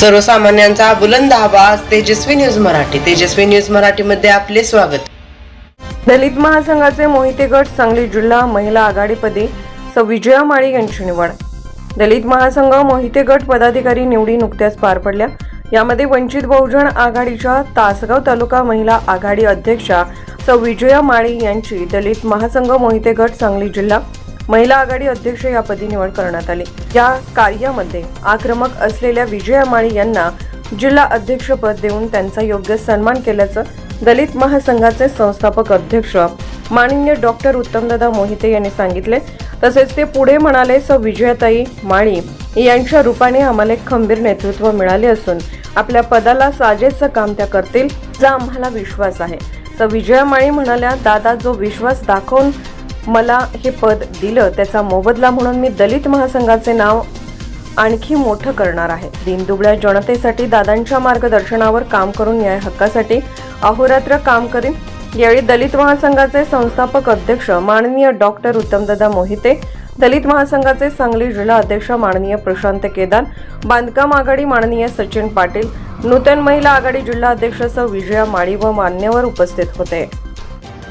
सर्वसामान्यांचा बुलंद आवाज तेजस्वी न्यूज मराठी. तेजस्वी न्यूज मराठीमध्ये आपले स्वागत. दलित महासंघाचे मोहिते गट सांगली जिल्हा महिला आघाडीपदी सौ. विजया माळी यांची निवड. दलित महासंघ मोहिते गट पदाधिकारी निवडी नुकत्याच पार पडल्या. यामध्ये वंचित बहुजन आघाडीच्या तासगाव तालुका महिला आघाडी अध्यक्षा सौ. विजया माळी यांची दलित महासंघ मोहिते गट सांगली जिल्हा महिला आघाडी अध्यक्ष या पदी निवड करण्यात आली. या कार्यामध्ये आक्रमक असलेल्या विजया माळी यांना जिल्हा अध्यक्षपद देऊन त्यांचा योग्य सन्मान केल्याचं दलित महासंघाचे संस्थापक अध्यक्ष माननीय डॉक्टर उत्तमदादा मोहिते यांनी सांगितले. तसेच ते पुढे म्हणाले स. विजयाताई माळी यांच्या रूपाने आम्हाला एक खंबीर नेतृत्व मिळाले असून आपल्या पदाला साजेसं काम त्या करतील जा आम्हाला विश्वास आहे. स. विजया माळी म्हणाल्या दादा जो विश्वास दाखवून मला हे पद दिलं त्याचा मोबदला म्हणून मी दलित महासंघाचे नाव आणखी मोठं करणार आहे. दिनदुबळ्या जनतेसाठी दादांच्या मार्गदर्शनावर काम करून न्याय हक्कासाठी अहोरात्र काम करीन. यावेळी दलित महासंघाचे संस्थापक अध्यक्ष माननीय डॉक्टर उत्तमदादा मोहिते दलित महासंघाचे सांगली जिल्हा अध्यक्ष माननीय प्रशांत केदार बांधकाम आघाडी माननीय सचिन पाटील नूतन महिला आघाडी जिल्हा अध्यक्ष सौ विजया माळी व मान्यवर उपस्थित होते.